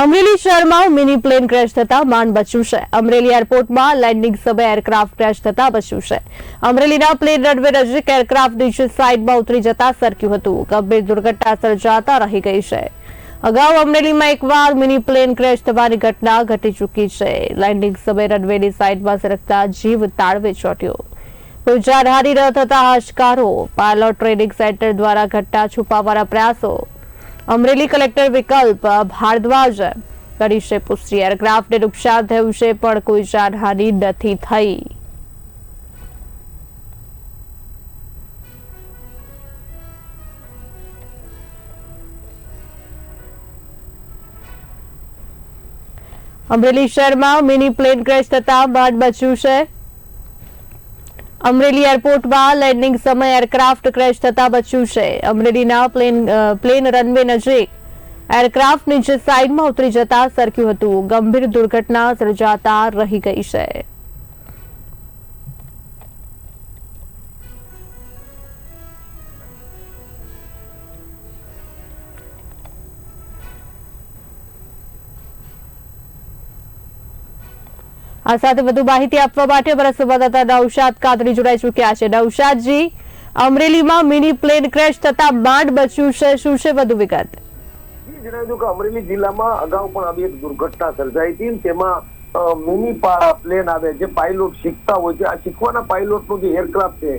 અમરેલી શહેરમાં mini plane crash થતા માંડ બચ્યું છે. અમરેલી એરપોર્ટમાં લેન્ડિંગ સમયે એરક્રાફ્ટ ક્રેશ થતા બચ્યું છે. અમરેલીના પ્લેન રનવે નજીક એરક્રાફ્ટ નીચે સાઇડમાં ઉતરી જતા સરક્યું હતું. ગંભીર દુર્ઘટના સર્જાતા રહી ગઈ છે. અગાઉ અમરેલીમાં એકવાર મિની પ્લેન ક્રેશ થવાની ઘટના ઘટી ચૂકી છે. લેન્ડિંગ સમયે રનવેની સાઇડમાં સરકતા જીવ તાળવે ચોટ્યો. કોઈ હારી ન થતા હાશકારો પાયલોટ ટ્રેનિંગ સેન્ટર દ્વારા ઘટના છુપાવવાના પ્રયાસો અમરેલી કલેક્ટર વિકલ્પ ભારદ્વાજ કરી છે પુષ્ટિ. એરક્રાફ્ટને નુકસાન થયું છે પણ કોઈ જાનહાનિ નથી થઈ. અમરેલી શહેરમાં મિની પ્લેન ક્રેશ થતા બાદ બચ્યું છે. અમરેલી એરપોર્ટમાં લેન્ડિંગ સમયે એરક્રાફ્ટ ક્રેશ થતા બચ્યું છે. અમરેલીના પ્લેન પ્લેન રનવે નજીક એરક્રાફ્ટ નીચે સાઇડમાં ઉતરી જતા સરક્યું હતું. ગંભીર દુર્ઘટના સર્જાતા રહી ગઈ છે. આ સાથે વધુ માહિતી આપવા માટે અમારા સંવાદદાતા નવશાદ કાદરી જોડાઈ ચૂક્યા છે. નવશાદજી અમરેલીમાં મિની પ્લેન ક્રેશ થતા માંડ બચ્યું છે. શું છે વધુ વિગત? અમરેલી જિલ્લામાં અગાઉ પણ આવી એક દુર્ઘટના સર્જાઈ હતી તેમાં મિની પ્લેન આવે જે પાયલોટ શીખતા હોય છે. આ શીખવાના પાયલોટનું જે એરક્રાફ્ટ છે,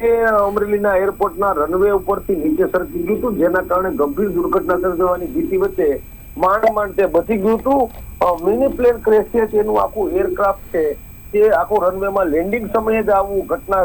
એ અમરેલીના એરપોર્ટના રનવે ઉપરથી નીચે સરકી ગયું હતું, જેના કારણે ગંભીર દુર્ઘટના સર્જાવાની ભીતિ વચ્ચે માંડ માંડ તે બચી ગયું હતું મિની પ્લેન ક્રેશ છે તેનું આખું એરક્રાફ્ટ છે તે આખું રનવેમાં લેન્ડિંગ સમયે જ આવું ઘટના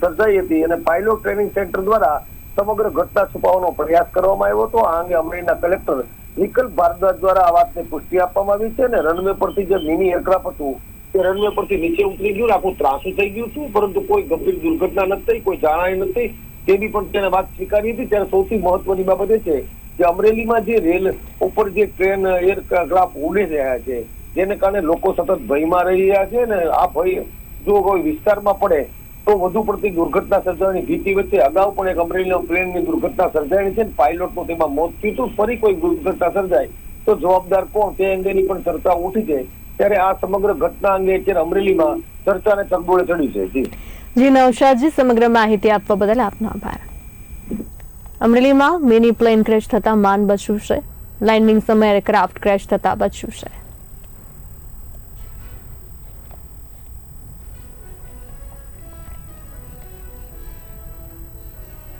સર્જાઈ હતી અને પાયલોટ ટ્રેનિંગ સેન્ટર દ્વારા સમગ્ર ઘટના છુપાવવાનો પ્રયાસ કરવામાં આવ્યો હતો. આ અંગે અમરેલીના કલેક્ટર વિકલ્પ ભારદ્વાજ દ્વારા આ વાતને પુષ્ટિ આપવામાં આવી છે અને રનવે પરથી જે મિની એરક્રાફ્ટ હતું, તે રનવે પરથી નીચે ઉતરી ગયું આખું ત્રાસું થઈ ગયું હતું, પરંતુ કોઈ ગંભીર દુર્ઘટના નથી કોઈ જાણાય નથી તેની પણ તેને વાત સ્વીકારી હતી. ત્યારે સૌથી મહત્વની બાબત એ છે કે અમરેલીમાં જે રેલ ઉપર જે ટ્રેન એરક્રાફ્ટ ઉડી રહ્યા છે, જેને કારણે લોકો સતત ભયમાં રહી રહ્યા છે ને આ ભય જો કોઈ વિસ્તારમાં પડે, તો વધુ પડતી દુર્ઘટના સર્જાવાની ભીતિ વચ્ચે અગાઉ પણ એક અમરેલીના પ્લેનની દુર્ઘટના સર્જાણી છે પાયલોટનું તેમાં મોત થયું હતું, ફરી કોઈ દુર્ઘટના સર્જાય, તો જવાબદાર કોણ? તે અંગેની પણ ચર્ચા ઉઠી છે. ત્યારે આ સમગ્ર ઘટના અંગે અત્યારે અમરેલીમાં ચર્ચાને ચકડોળે ચડી છે. જી. જી નૌશાદજી સમગ્ર માહિતી આપવા બદલ આપનો આભાર. અમરેલીમાં મિની પ્લેન ક્રેશ થતા માન બચ્યું છે. લેન્ડિંગ સમયે એરક્રાફ્ટ ક્રેશ થતા બચ્યું છે.